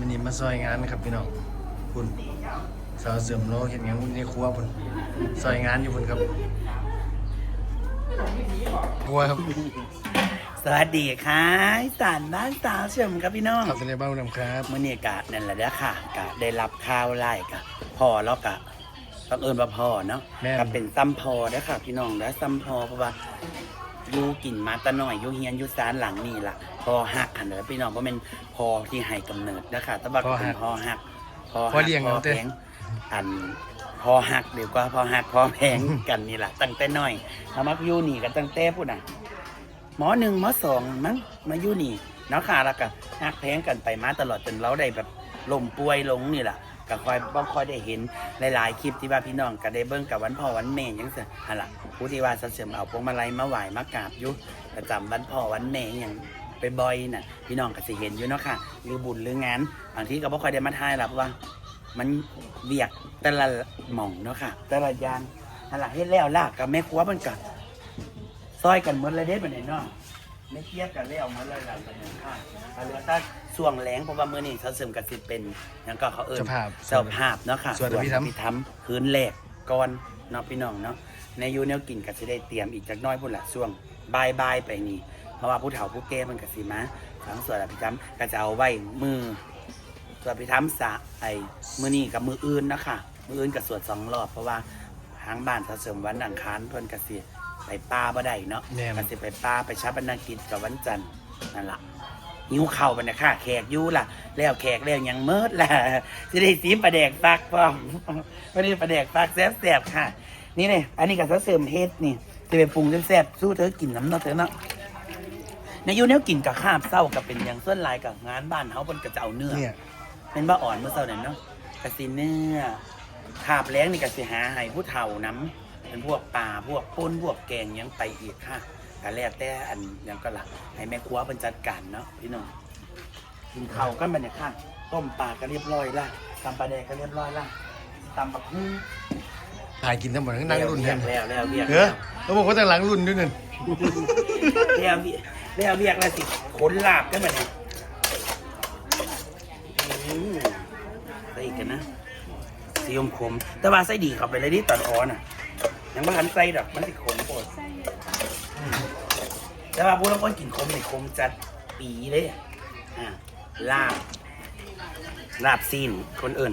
มันนี่มาซอยงานครับพี่น้องคุณสาวเสริมโลเห็นงานในครัวพุ่นซอยงานอยู่พุ่นครับครัวครับสวัสดีค่ะอีสารบ้านสาวเฉิมครับพี่น้องขับในบ้านนำครับเมื่อนี้กะนั่นแหละเด้อค่ะกะได้รับข่าวไล่กะพ่อแล้วกะต้องเอิญว่าพ่อเนาะแม่นก็เป็นซ้ำพอเด้อค่ะ พี่น้องเด้อซ้ำพอเพราะว่าอยู่กินมาแตะหน่อยอยู่เฮียนอยู่ซานหลังนี่ล่ะพอหักหันเด้อพี่น้องเพราะเป็นพอที่ให้กำเนิดเด้อค่ะแต่ว่าก็เป็นพอหักพอพอเลี้ยงพอเอาเต้ แพงอันพอหักเดี๋ยวก็พอหักพอแพงกันนี่แหละตั้งแต่น้อยเรามักอยู่นี่กันตั้งแต่พูดน่ะ หมอหนึ่งหมอสองมั้งมาอยู่นี่เนาะค่ะแล้วก็ฮักแพงกันไปมาตลอดจนเราได้แบบลมป่วยลงนี่แหละก็คอยบ่ค่อยได้เห็นหลายๆคลิปที่ว่าพี่น้องก็ได้เบิ่งกับวันพ่อวันแม่ยังสิหั่นล่ะผู้ที่ว่าสัเสริมเอาพวงมาลัยมาไหว้มากราบอยู่ประจำวันพ่อวันแม่อย่าง ไปบ่อยน่ะพี่น้องก็สิเห็นอยู่เนาะค่ะ หรือบุญหรืองานบางทีก็บ่ค่อยได้มาถ่ายหรอกเพราะว่า มันเบียกแต่ละหม่องเนาะค่ะ แต่ละอย่างหั่นล่ะเฮ็ดแล้วล่ะกับแม่ครัวมันก็ซอยกันหมดเลยเด้บัดนี้เนาะไม่เทียบกันแล้วหมดเลยล่ะบัดนี้ค่ะเอาเหลือถ้าส่วงแหลงเพราะว่ามื้อนี้เขาเสริมกันสิเป็นหยังก็เขาเอิ้นเจ้าภาพเจ้าภาพเนาะค่ะส่วนอภิธรรมภิธรรมคืนแรกก่อนเนาะพี่น้องเนาะในอยูแนวกินก็สิได้เตรียมอีกจักหน้อยพุ่นละช่วงบ่ายๆไปนี่ เพราะว่าผู้เฒ่าผู้แก่มันก็สิมาทั้งส่วนอภิธรรมก็จะเอาไว้มือส่วนอภิธรรมสะไอ้มื้อนี้กับมื้ออื่นเนาะคะมื้ออื่นก็สวดสองรอบเพราะว่าทางบ้านเขาเสริมวันอังคารเพิ่นก็สิไปป่าบ่ได้เนาะแน่น ก็สิไปป้าไปชาปนกิจกับวันจันทร์นั่นล่ะหิวเข่าวบันนะค่ะแขกอยู่ล่ะ แล้วแขกแล้วยังเมิดล่ะจะได้ซีมประแดกฟักพร้อมวันนี้ประแดกฟักแซ่บๆค่ะ นี่เลยอันนี้กับเสริมเฮ็ดนี่จะไปปรุงแซ่บๆสู้เธอกินน้ำเนาะเธอเนาะ ในอยูแนวกินกับข้าวเศร้ากับเป็นอย่างส่วนหลายกับงานบ้านเขาบนกระเจ้าเนื้อเนี่ยเป็นบ้าอ่อนเมื่อเช้าเนี่ยเนาะกะสิเนื้อขาบแล้งนี่กะสิหาให้ผู้เฒ่าน้ำเป็นพวกปลาพวกป้นพวกแกงหยังไปอีกค่ะกะแล้วแต่อันหยังก็หลักให้แม่ครัวเป็นจัดการเนาะพี่น้องกินข้าวกันบัดเนี่ยค่ะต้มปลาก็เรียบร้อยละตำปลาแดกก็เรียบร้อยละตำบักหุ่งถ่ายกินทั้งหมดทั้งนั่งรุ่นเรีกัยนกแล้วแล้วเรียกเอแล้อว เขาบอกว่าแต่หลังรุ่นด้วยนั่นแล้วเรียก แล้วเรียกแล้วสิขนลาบกันบัดเนี่ยอืมใส่อีกกันนะสีอมขม แต่ว่าไส้ดีเข้าไปเลยดิตอนอ่อนอะ ยังไม่ทันไส้ดอกมันสิขมโปดอืมแต่ว่าพวกเราคนกินขมนี่ขมจัดปีเลยอะอ่าลาบ ลาบซีนคนอื่น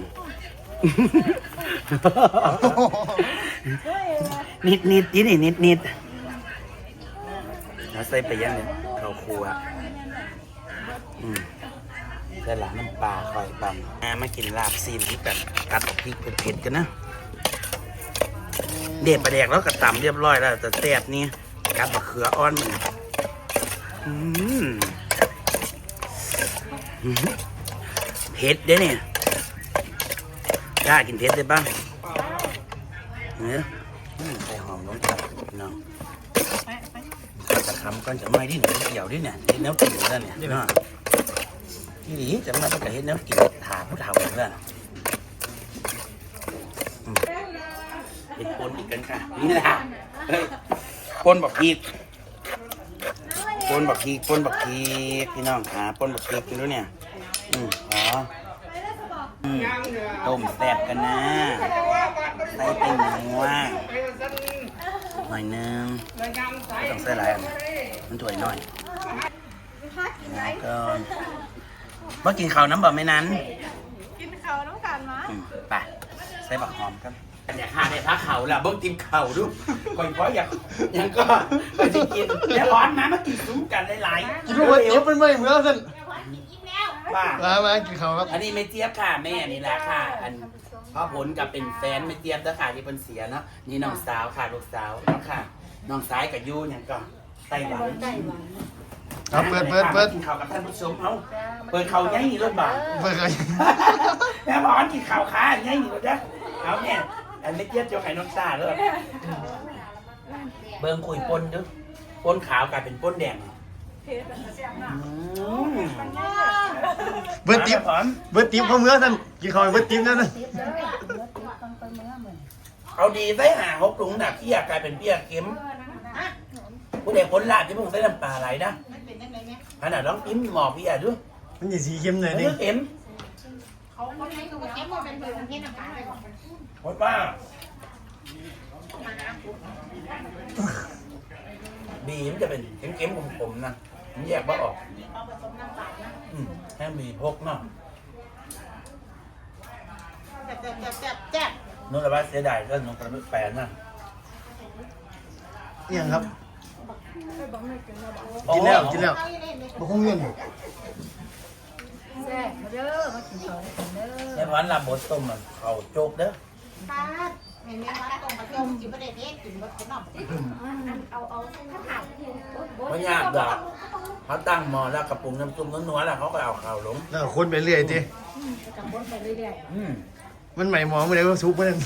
นิดนิดนิดนิดนิดแล้วใส่ไปยังเนี่ย ครัวอืมได้หลาน้ำปลาคอยบำอ่ามากินลาบซีนนี้กันกัดออกพริกเผ็ดๆกันนะ เด็ดประแดกแล้วก็ตำเรียบร้อยแล้วแต่แซ่บนี่กัดบักเขืออ่อนมันอืมอืมเผ็ดเด้เนี่ยกล้ากินเผ็ดได้บ้างเนี่ย ลงไปเนาะกัดตะคำก่อนจะไม่ดิ้นเกี่ยวดิ้นเนี่ยดิ้นแล้วกินแล้วเนี่ยเนาะที่หลีจะมาประกาศเห็นน้ำกินถามผู้เฒ่าอย่างนั้นอืมเป็นปนอีกกันค่ะนี่แหละเฮ้ยปนบักพีกปนบักพีกปนบักพีกพี่น้องหาปนบักพีกกินด้วยเนี่ยอืมอ๋อต้มแซ่บกันนะใส่เป็นนัว หน่อยนึงไม่ต้องใส่หลายอันมันถ้วยน้อยแล้วก็เมื่อกินข้าวน้ำบ่ไม่นั้น กินเขาน้ำกันมะอืมไปใส่บักหอมครับอยากหาในพักเขาล่ะเบิ้งกินเข่าดูก่อนก็อยากอยากก็ไปสิกินแล้วร้อนมามากินซุ้มกันหลายๆกินว่าเจี๊ยบเป็นไม่เหมือนกันบ้ามามากินข้าวครับอันนี้ไม่เจี๊ยบค่ะแม่นี่แหละค่ะ อัน พ่อผลกับเป็นแฟนไม่เจี๊ยบแล้วค่ะที่เป็นเสียเนาะนี่น้องสาวค่ะลูกสาวเนาะค่ะน้องสายกับยูเนี่ยก็ไต้หวันครับเปิดเปิดเปิดกินข้าวกับท่านผู้ชมเอาเปิดเขาย่างนี่รถบ่าเปิดเลยแม่บอกว่ากินข้าวขาอย่างนี้อยู่จ้ะเอาเนี่ยอันเล็กเย็ดเจ้าไข่นกซาเลยเบิ่งคุยปนดูปนขาวกลายเป็นปนแดงเพชรเสียงหนักอืมเบิร์ดติ๊บผอมเบิร์ดติ๊บเขาเมื่อท่าน กินข้าวเบิร์ดติ๊บนั่นนะเอาดีใส่หาหกหลุงดับเพี้ยกลายเป็นเพี้ยเค็มผู้เด็กคนลาดที่เพิ่งใส่น้ำปลาไหลนะขนาดร้องอิ้มหมอเพี้ยด้วยมันจะสีเข้มเลยเอนี่อเค็มเขาเขาให้ตัวเก็บมาเป็นเบอร์ที่น้ำตาลไปก่อนโคตรป้าบีมันจะเป็นเค็มๆขมๆนะมันแยกว่าออกเอาผสมน้ำตาลนะอืมแค่มีพกเนาะแจ๊บจ๊บจ๊บจ๊บจ๊บนู่นละว่าเสียดายก็นงกระแปนน่ะเอียงครับ กินแล้วกินแล้วเอาอยู่ในในบ่คงเงินแซ่บเด้อมากินข้าวด้กันเด้อในวันลาบดต้มมันเขาโจกเด้อปาเห็นไหมว่าตรงประจมจิบประเด็นนี้กินรสขนมเอาเอาข้าวผัดเพราะยากดอกเขาตั้งหม้อแล้วกระปุกน้ำซุปนัวๆแล้วเขาก็เอาข้าวลงแล้วคนไปเรื่อยติกับคนไปเรื่อยอื มมันใหม่หมอมื้อใดก็ซุปเพิ่น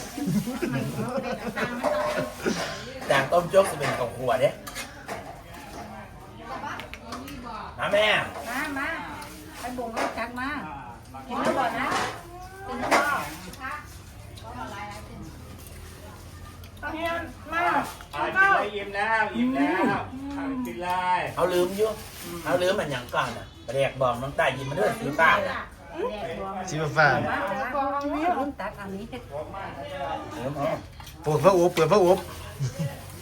จากต้มโจกจะเป็นข้าวคั่วเด้มาแม่ๆมามาไปบ่งรถจักรมากินแล้วก่อนนะกินแล้วก่อนเอาเฮียมาอ่ากินแล้วอิ่มแล้วอิ่มแล้วอ่ากินเลยเขาลืมอยู่เขาลืมมันอย่างก่อนอะเรียกบอกน้องตายยิ้มมาด้วยสีฟ้าน่ะ สีฟ้ามามารุ่นตักอันนี้ลืมอ๋อเปิดพระโอบเปิดพระโอบ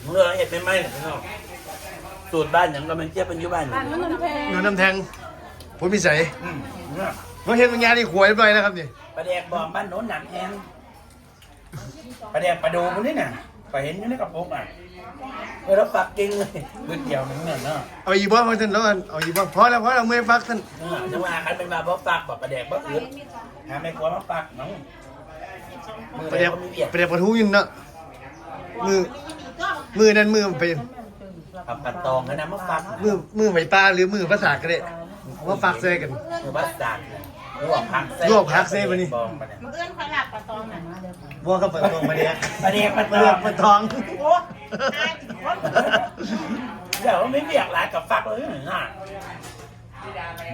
เมื่อเห็ดไม่ไหม้เลยพี่น้องสูตรบ้านอย่างก็มันเจี๊ยบเป็นอยุบ้านอยู่มันน้ำแพงหนูน้ำแทงผมมีใส่อืมเนี่ยบ่เฮ็ดมันงานนี่ขวยไปแล้วครับนี่ประเดกบอกบ้านโน้นหนังแพงประเดกประดูมันนี่น่ะไปเห็นอยู่ในกระปุกอะ เออแล้วฝักจริงเลยก๋วยเตี๋ยวนึงเนี่ยเนาะเอาอีกบ่มาท่านแล้วกันเอาอีกบ่พอแล้วพอแล้วเมื่อยฟักท่านเออจังหวะกันเป็นมาเพราะฝักบอกประเดกบ่อื่นหาไม่กลัวมาฝักน้องมือประเดีเดี๋ยยววมีเบียดประเดี๋ยวปลาทูยินเนาะมือมือนั่นมือไปผักกัดตองกันนะมาฝักมือมือไหมปลาหรือมือภาษาก็ได้ว่าฟักใส่กันมือบัสจัดลวกผักเส้ลวกผักเส้ปะนี่ บองปะเนี่ย มันเอื้อนคอยหลับปลาตองน่ะบ่ก็เปิดตรงมาเดียประเดกมันมาเลือกมาทอง โอ้ตายถึงคน เดี๋ยวไม่เบียกหลายกับฝักเลยหนึ่งอะ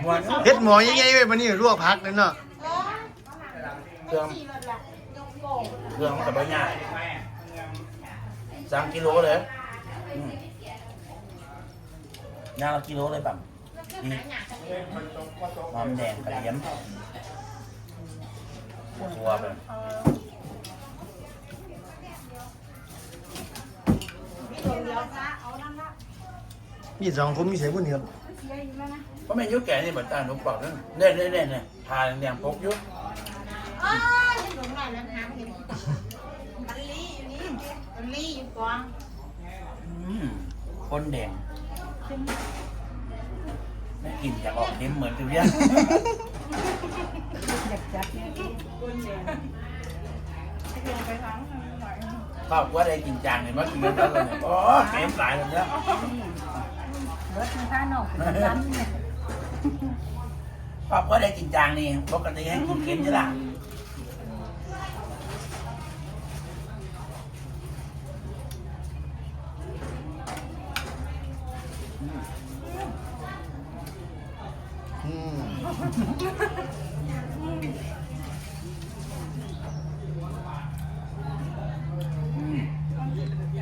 มวนเฮ็ดหมอยังไงเว้ยมันนี่ลวกผักนั่นเนาะเครื่องสี่รถละยกโป่งเครื่องมันกับใบหญ้าสามกิโลเลยอืมยางละกิโลเลยปั่มนี่หอมแดงกระเทียมตัวไปนี่ มีสองผมมีใส่บุญครับเพราะแม่ยุคแก่นี่เหมือนตาหนูปอกนั่นเน่เน่เน่เน่ทานแดงพกยุคเอ้ยหลงหน่อยแล้วหาเห็นมันลี่อยู่นี่มันลี่อยู่กองอืมคนแดงไม่กินอยากออกเค็มเหมือนติวเรียนอยากจัดเนี่ยครอบครัวได้กินจางเนี่ยมากินกันแล้วเนี่ยโอ้เค็มหลายเลยเนี่ย เบิดมันข้าน้องเป็นร้านเนี่ยครอบครัวได้กินจางนี่ปกติให้กินเค็มใช่ไหมอืม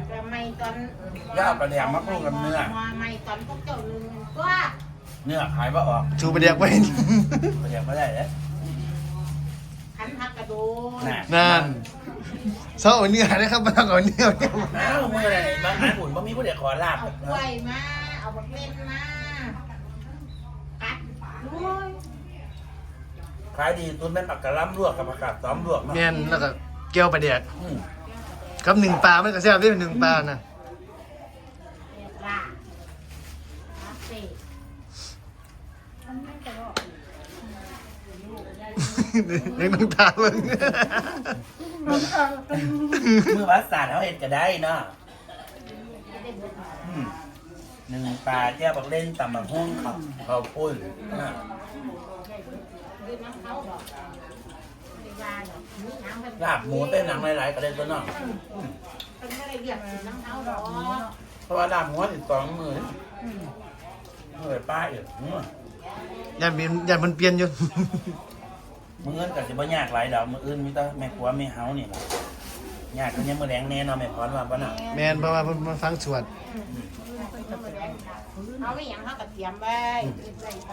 แต่ไม่ตอนย่าประเดี๋ยวมาคู่กับเนื้อมาไม่ตอนพ วกเจ้าลืมก็เนื้อขายว่าออกชูประเดี๋ยวไว้ประเดี๋ยวไม่ได้เลยขันหักกระโดดน่ะนั่นเศร้าเอาเนื้อนะครับมาต้องเอาเนื้อเนี่ยอ้าวมืออะไรบางอันหุ่นบ่มีผู้เดียวขอลาบเอากล้วยมา เอาบักเล่นมากัดด้วยขายดีตุนเป็นผักกะหล่ำลวกกับผักกาดซ้อมลวกเนาะแม่นแล้วก็แก้วประเดี๋ยวอืม กับหนึ่งปลามันก็แซ่บได้หนึ่งปลานะ เด็ดละลาเซ่ เลี้ ยังน้ำตาเบิ่งมือวัดศารเขาเห็นก็ได้เนาะอืมหนึ่งปลาแก้วบักเล่นตำบักหุ่งเขาเขาปุ้ยนะดื้อน้ำเขาดอกไม่นี่น้ำเป็นลาบหมูเต้นหนังหลายๆก็เล่นตัวน้อกเพราะว่าลาบหมูติดสองมือมือป้าอีกยันเป็นยันมันเปลี่ยนอยู่ มืออื้นก็สิบ่ยากหลายดอกมืออื้นมีแต่แม่ครัวแม่เฮานี่ล่ะยากก็ยังมื้อแรงแน่นอนแม่พรว่าบ่น่ะแมนเพราะว่าเพิ่นมาฟังสวดเอาไม่ยังเขากระเทียมไว้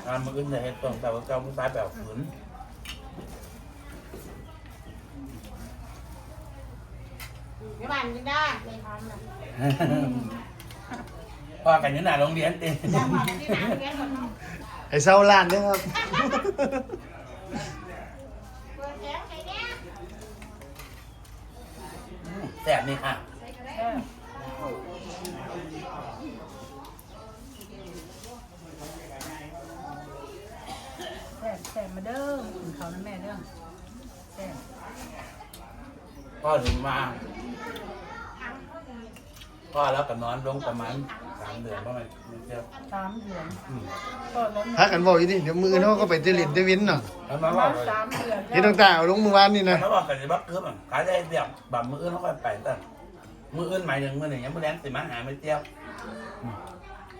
งานมืออื้นได้เฮ็ดต้องแต่ว่าเก่าผู้ายแบบฝืนไม่บานกินได้ไม่ทำนะพ่อกันอยู่หน้าโรงเรียนเองหมเนาไอ้เศร้าล้านเนี่ยครับ แซ่บนี่ค่ะแซ่บแซ่บมาเด้อกินเขาวนะแม่เด้อแซ่บพ่อถึงมาพ่อแล้วก็นอนลงประมาณสาม เดือนประมาณนี้เจ้าสามเดือนอืมก็ล้มพักกันบอกอยู่นี่เดี๋ยวมือเขาก็ไปเตลินเตวินเนาะแล้วมาปว่าระมาณสามเดือนเฮ็ดต่างๆเอาลงมือวานนี่นะแล้วว่ากันจะบักเกือบอะขายได้เดียบบับมืออื่นเขาค่อยไปแต่มืออื่นหมายถึงมือหนึ่งยังมือแรงสิมาหาไม่เตี้ยวอืม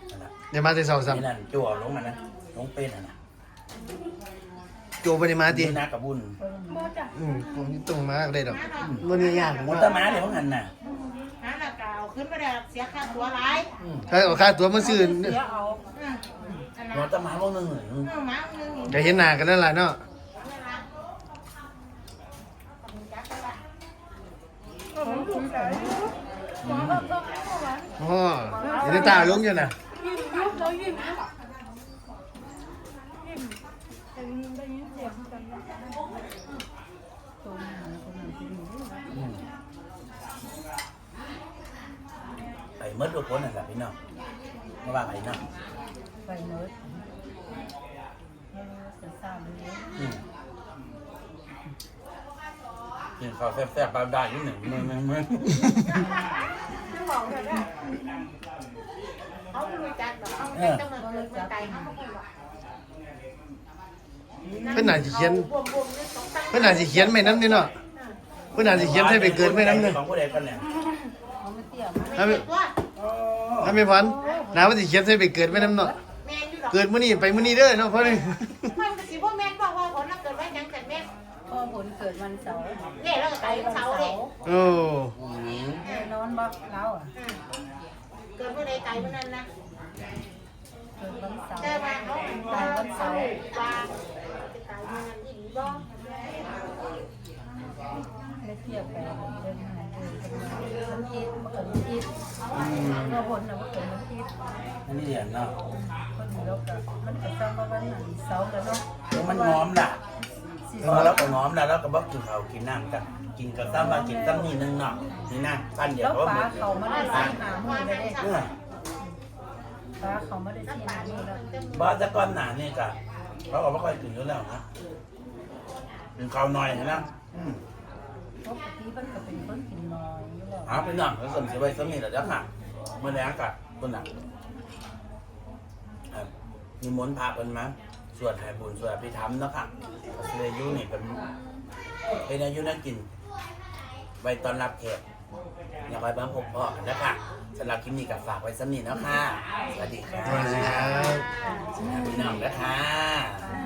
นั่นแหละเดี๋ยวมาแต่เช้าซ้นี่นั่นจั่วลงมานะลงเป็นอะนะำโจบ่ได้มาตินี่นากับบุญโมจ้ะ อืมผมต้องมาก็ได้ดอกมันนี่ยากมุตตะมาเดี๋ยวพวกนั้นน่ะหาหน้าเก่าขึ้นมาได้เสียค่าตัวหลายอืมถ้าเอาค่าตัวมาซื้อเสียเอาอืมอันนั้นมุตตะมาพวกนึงหนึ่งเออหมาหนึ่งจะเห็นหน้ากันนั่นล่ะเนาะนี่ละขอบคุณจักรละผมถูกใจหมอก็ต้องเอาไว้อ๋อเดี๋ยวตาลงอยู่น่ะ ยิ้มยิ้มแล้วยิ้มยิ้มแต่ได้ยินเสียงกันนะตัวนี้คนนั้นที่อยู่ อืมไป เมื่อทุกคนนั่นแหละพี่น้องไม่ว่าไปน้องไปเมิดเออจะทราบเลยอืมกินข้าวแซ่บๆปลาได้นิดหนึ่งมึงมึงมึงจะบอกเลยว่าเขาไม่รู้จักหรอกเขาเป็นตำรวจเกิดเมืองไกลเขาไม่รู้หรอกเพิ่นน่าสิเขียนบวมๆนี่สองตั้งเพิ่นน่าสิเขียนไว้นำนี่เนาะเพิ่นน่าสิเขียนให้ไปเกิดไว้นำนี่ของผู้ใดกันเนี่ยเอาไม่เตี้ยมาไม่เจ็บว่า ถ้าไม่พันน้าว่าสิเขียนให้ไปเกิดไว้นำเนาะแมนอยู่หรอกเกิดมื้อนี้ไปมื้อนี้เด้อเนาะเพราะนี่มันก็สิพ่อแม่นบอกว่าผลเราเกิดไว้ยังแต่แม่พ่อผลเกิดวันเสาร์เนี่ยเราก็ไปวันเสาร์เลยโอ้อืมแน่นอนบ่เราอะอืมเกิดเมื่อใดไกลเมื่อนั้นนะเกิดวันเสาร์แต่ว่าเขาตายวันเสาร์ว่าจะไกลเมื่อนั้นอีหลีบ่ไม่เทียบกันเดินหาเดินกัน มามันคิดมันเกิดมันคิดเราผลนะมันเกิดมันคิดอันนี้เดียนเนาะคนนี้เราก็มันก็สร้างมาวันเสาร์แล้วเนาะแล้วมันง้อมล่ะพอแล้วก็ง้อมแล้วแล้วก็บอกกินข้าวกินน้ำกันกินกับซ้ำมากินซ้ำนี่นึงเนาะนี่นะปั้นเดียวแล้วก็หมฟ้าดเขามาได้สี่หามือเลยเด้เออฟ้าเขามาได้สี่หามือแล้วบอสจะก้อนหนานี่กะเขาก็ไม่ค่อยกินอยู่แล้วนะกินข้าวหน่อยนะอืม ปกติมันก็เป็นคนกินน้อยอยู่แล้วหาไปหน่อยแล้วสมเสียไว้สมิธแล้วค่ะเมื่อแรงกะคนน่ะครับมีมนต์พาเป็นมาสวดหายบุญสวดพิธรรมเนาะค่ะก็เลยอยุนี่เป็นเป็นอายุนักกิน ไว้ตอนรับแขกอย่าไปบ้างพบพ่อกันนะคะสำหรับคลิปนี้กับฝากไว้สมิธเนาะค่ะ สวัสดีค่ะสวัสดีครับ พี่น้องนะคะ